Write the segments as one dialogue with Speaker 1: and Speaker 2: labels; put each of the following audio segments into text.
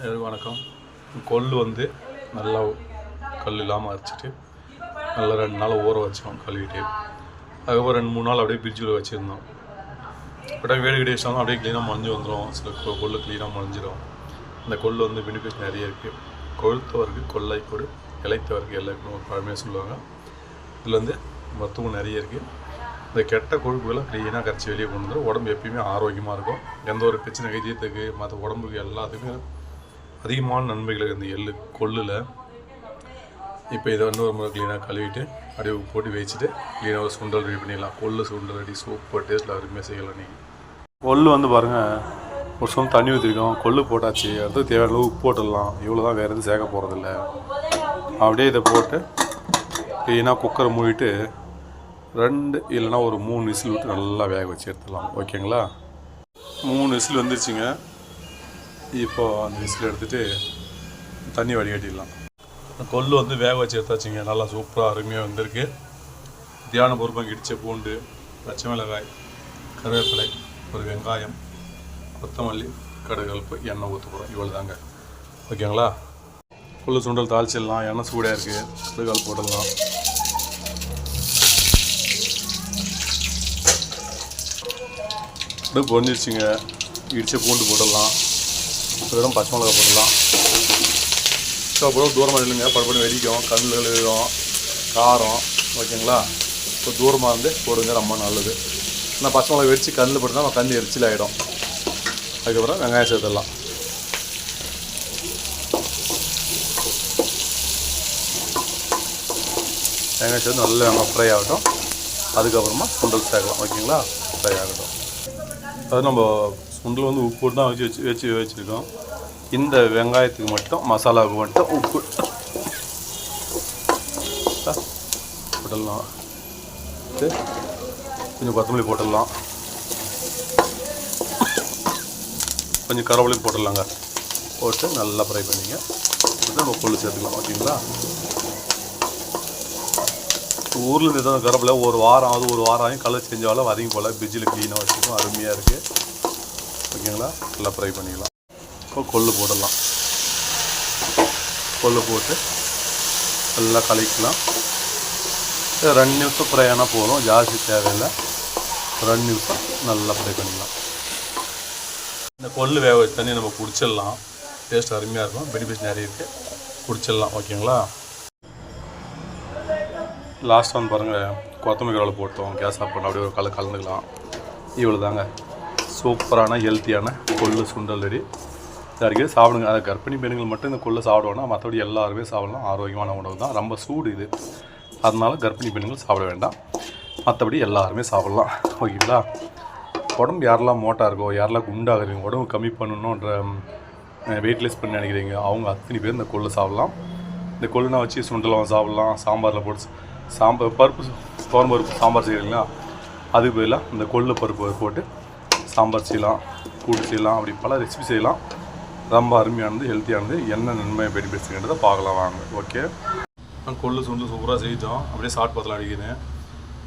Speaker 1: எல்லோரும் வணக்கம். கொள்ளு வந்து நல்லா கல் இல்லாமல் அரைச்சிட்டு நல்லா ரெண்டு நாள் ஊற வச்சோம் கழுவிட்டு. அதுக்கப்புறம் ரெண்டு மூணு நாள் அப்படியே ஃப்ரிட்ஜில் வச்சுருந்தோம். அப்படியே வேலை கிட்டே வச்சாலும் அப்படியே க்ளீனாக மறைஞ்சு வந்துடும் சில கொ- கொள்ளு க்ளீனாக மறைஞ்சிடும் அந்த கொள்ளு வந்து பெனிஃபிட் நிறைய இருக்குது கொழுத்தவருக்கு கொள்ளை கொடு இலைத்தவருக்கு எல்லாருக்கும் ஒரு பழமையாக சொல்லுவாங்க. இதில் வந்து மருத்துவம் நிறைய இருக்குது இந்த கெட்ட கொழுப்புகளை க்ளீனாக கரைச்சி வெளியே கொண்டு வந்துடும் உடம்பு எப்பயுமே ஆரோக்கியமாக இருக்கும். எந்த ஒரு பிரச்சனை கைதியத்துக்கு மற்ற உடம்புக்கு எல்லாத்துக்குமே அதிகமான நன்மைகள் இந்த எள்ளு கொள்ளில். இப்போ இதை வந்து ஒரு முறை க்ளீனாக கழுவிட்டு அப்படியே போட்டு வச்சுட்டு க்ளீனாக ஒரு சுண்டல் ரெடி பண்ணிடலாம். கொள்ளு சுண்டல் ரெடி சூப்பர் டேஸ்ட்டில் அருமையாக செய்யலாம் நீங்கள் கொள்ளு வந்து பாருங்கள் ஒரு சும் தண்ணி ஊற்றிருக்கோம் கொள்ளு போட்டாச்சு அடுத்து தேவையான அளவு உப்பு போட்டுடலாம். இவ்வளோ தான் வேறு எதுவும் சேர்க்க போகிறதில்ல அப்படியே இதை போட்டு க்ளீனாக குக்கரை மூடிட்டு ரெண்டு இல்லைன்னா ஒரு மூணு விசில் விட்டு நல்லா வேக வச்சு எடுத்துடலாம். ஓகேங்களா? மூணு விசில் வந்துருச்சுங்க. இப்போ அந்த விசில் எடுத்துகிட்டு தண்ணி வடிகட்டிடலாம் கொள்ளு வந்து வேக வச்சு எடுத்தாச்சுங்க. நல்லா சூப்பராக அருமையாக வந்திருக்கு. தியான பொறுப்பாக இடித்த பூண்டு பச்சை மிளகாய் கருவேப்பிலை ஒரு வெங்காயம் கொத்தமல்லி கடுகல்ப்பு எண்ணெய் ஊற்ற போகிறோம் இவ்வளோ தாங்க ஓகேங்களா? கொள்ளு சுண்டல் தாளிச்சிடலாம். எண்ணெய் சூடாக இருக்குது கடுகால் போட்டுடலாம். அப்படியே பொரிஞ்சிருச்சுங்க. இடிச்ச பூண்டு போட்டுடலாம். வெறும் பச்சை மிளகா போடலாம் ஸோ அப்புறம் தூரமாக இல்லைங்க படப்படி வெடிக்கும் கண்ணில் விழுகும் காரம் ஓகேங்களா? இப்போ தூரமாக இருந்து போடுங்க ரொம்ப நல்லது. ஆனால் பச்சை மிளகா வெடித்து கண்ணில் போட்டுனா நம்ம கண் எரிச்சல் ஆகிடும் அதுக்கப்புறம் வெங்காயம் சேர்த்துடலாம். வெங்காயம் சேர்த்து நல்லா வெங்காயம் ஃப்ரை ஆகட்டும். அதுக்கப்புறமா சுண்டல் சேர்க்கலாம் ஓகேங்களா? ஃப்ரை ஆகட்டும். அது நம்ம சுண்டல் வந்து உப்பு தான் வச்சு வச்சு வச்சு வச்சுருக்கோம். இந்த வெங்காயத்துக்கு மட்டும் மசாலாவுக்கு மட்டும் உப்பு. போட்டுடலாம். கொஞ்சம் கொத்தமல்லி போட்டுடலாம். கொஞ்சம் கருவேப்பிலையும் போட்டுடலாங்க. போட்டு நல்லா ஃப்ரை பண்ணிங்க. போட்டு நம்ம கொள்ளு சேர்த்துக்கலாம் ஓகேங்களா? ஊரில் இருந்து தான் ஒரு வாரம் ஆகுது ஒரு வாரம் ஆகும் கலர் செஞ்சாலும் அதிகம் போல் பிரிட்ஜில் க்ளீனாக வச்சுருக்கோம் அருமையாக இருக்குது ஓகேங்களா நல்லா ஃப்ரை பண்ணிக்கலாம். இப்போ கொள்ளு போடலாம். கொள்ளு போட்டு நல்லா கலக்கலாம். ரெண்டு நிமிஷம் ஃப்ரை ஆனால் போதும். ஜாஸ்தி தேவையில்லை. ரெண்டு நிமிஷம் நல்லா ஃப்ரை பண்ணிக்கலாம். இந்த கொள்ளு வேக தண்ணி நம்ம குடிச்சிடலாம். டேஸ்ட் அருமையாக இருக்கும். பெனிஃபிட்ஸ் நிறைய இருக்குது குடிச்சிடலாம். ஓகேங்களா? லாஸ்ட் வந்து பாருங்கள் கொத்தமல்லி கரவலை போட்டோம். கேஸ் ஆஃப் பண்ண அப்படியே ஒரு கலர் கலந்துக்கலாம். இவ்வளோ தாங்க சூப்பரான ஹெல்த்தியான கொள்ளு சுண்டல் ரெடி. அடிக்கடி சாப்பிடுங்க. அதை கர்ப்பிணி பெண்கள் மட்டும் இந்த கொள்ளு சாப்பிடுவோம்னா மற்றபடி எல்லாருமே சாப்பிடலாம். ஆரோக்கியமான உணவு தான். ரொம்ப சூடு இது. அதனால் கர்ப்பிணி பெண்கள் சாப்பிட வேண்டாம். மற்றபடி எல்லாருமே சாப்பிடலாம். ஓகேங்களா? உடம்பு யாரெல்லாம் மோட்டாக இருக்கோ யாரெல்லாம் குண்டாகிறீங்க உடம்பு கம்மி பண்ணணுன்ற வெயிட்லெஸ் பண்ணி நினைக்கிறீங்க அவங்க அத்தனை பேர் இந்த கொள்ளு சாப்பிடலாம். இந்த கொள்ளுனா வச்சு சுண்டலாம் சாப்பிடலாம். சாம்பாரில் போட்டு சாம்பார் பருப்பு துவரம் பருப்பு சாம்பார் செய்கிறீங்களா அதுக்கு பதிலாக இந்த கொள்ளு பருப்பு போட்டு சாம்பார் செய்யலாம் கூட்டு செய்யலாம் அப்படி பல ரெசிபி செய்யலாம். ரொம்ப அருமையானது ஹெல்த்தியானது என்ன நன்மை பெனிஃபிட்ஸுங்கிறத பார்க்கலாம் வாங்க. ஓகே கொள்ளு சுண்டு சூப்பராக செஞ்சோம் அப்படியே சாட் பார்த்தலாம் அடிக்கிறேன்.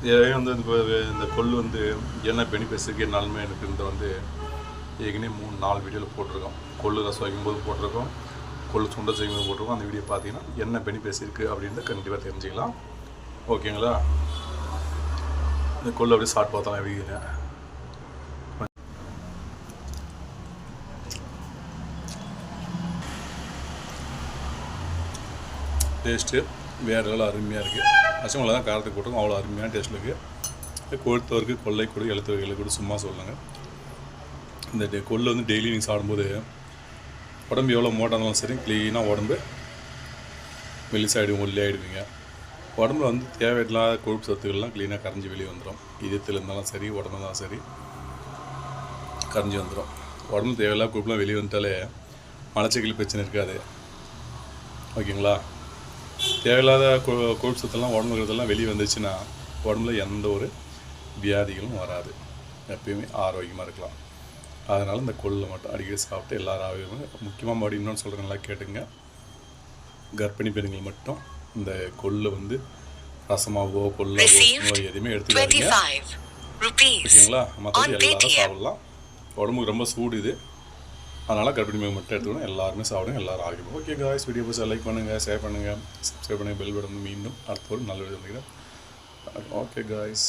Speaker 1: இதே வந்து இந்த இந்த கொள்ளு வந்து என்ன பெனிஃபிட்ஸ் இருக்குது என்ன நன்மை இருக்குன்றத வந்து ஏற்கனவே மூணு நாலு வீடியோவில் போட்டிருக்கோம். கொள்ளு ரசம் வைக்கும்போது போட்டிருக்கோம். கொள்ளு சுண்டை செய்யும்போது போட்டிருக்கோம். அந்த வீடியோ பார்த்தீங்கன்னா என்ன பெனிஃபிட்ஸ் இருக்குது அப்படின்றத கண்டிப்பாக தெரிஞ்சுக்கலாம். ஓகேங்களா இந்த கொள்ளு அப்படியே சாட் பார்த்தலாம் எப்படின்னு டேஸ்ட்டு வேறு லெவலில் அருமையாக இருக்குது. பச்சை தான் காரத்துக்கு போட்டிருக்கோம். அவ்வளோ அருமையான டேஸ்ட்டில் இருக்குது. கொழுத்தவருக்கு கொள்ளை கொடு எழுத்தவர்களை கூட சும்மா சொல்லுங்கள் இந்த டே- கொள்ளு வந்து டெய்லி நீங்கள் சாப்பிடும்போது உடம்பு எவ்வளோ மோட்டானாலும் சரி க்ளீனாக உடம்பு மெலிசாயிடும் ஒல்லி ஆகிடுவீங்க உடம்புல வந்து தேவையில்லாத கொழுப்பு சத்துக்கள்லாம் க்ளீனாக கரைஞ்சி வெளியே வந்துடும் இதயத்தில் இருந்தாலும் சரி உடம்பு இருந்தாலும் சரி கரைஞ்சி வந்துடும் உடம்பு தேவையில்லாத கொழுப்புலாம் வெளியே வந்துட்டாலே மலச்சிக்கல் பிரச்சனை இருக்காது. ஓகேங்களா? தேவையில்லாத கொ கொழுப்பு சத்தெல்லாம் உடம்புல இருக்கிறதெல்லாம் வெளியே வந்துச்சுன்னா உடம்புல எந்த ஒரு வியாதிகளும் வராது. எப்பயுமே ஆரோக்கியமாக இருக்கலாம். அதனால் இந்த கொள்ளை மட்டும் அடிக்கடி சாப்பிட்டு எல்லாரும் முக்கியமாக மறுபடியும் இன்னொன்று சொல்கிறேன் நல்லா கேட்டுங்க கர்ப்பிணி பெண்கள் மட்டும் இந்த கொள்ளு வந்து ரசமாவோ கொள்ளாவோ எதுவுமே எடுத்துக்காதீங்க.
Speaker 2: 25 rupees
Speaker 1: ஓகேங்களா? மற்றபடி எல்லாரும். சாப்பிடலாம். உடம்புக்கு ரொம்ப சூடு இது. அதனால் கர்ப்பிணி மீன் மட்டும் எடுத்துக்கணும். எல்லாருமே சாப்பிடுங்க எல்லாரும் ஆகிடும் ஓகே காய்ஸ் வீடியோ பஸ்ஸை லைக் பண்ணுங்கள் ஷேர் பண்ணுங்கள் சப்ஸ்கிரைப் பண்ணுங்கள் பெல் பட்டன் மீண்டும் அடுத்த ஒரு நல்ல வீடியோ வந்துக்கிறேன் ஓகே காய்ஸ்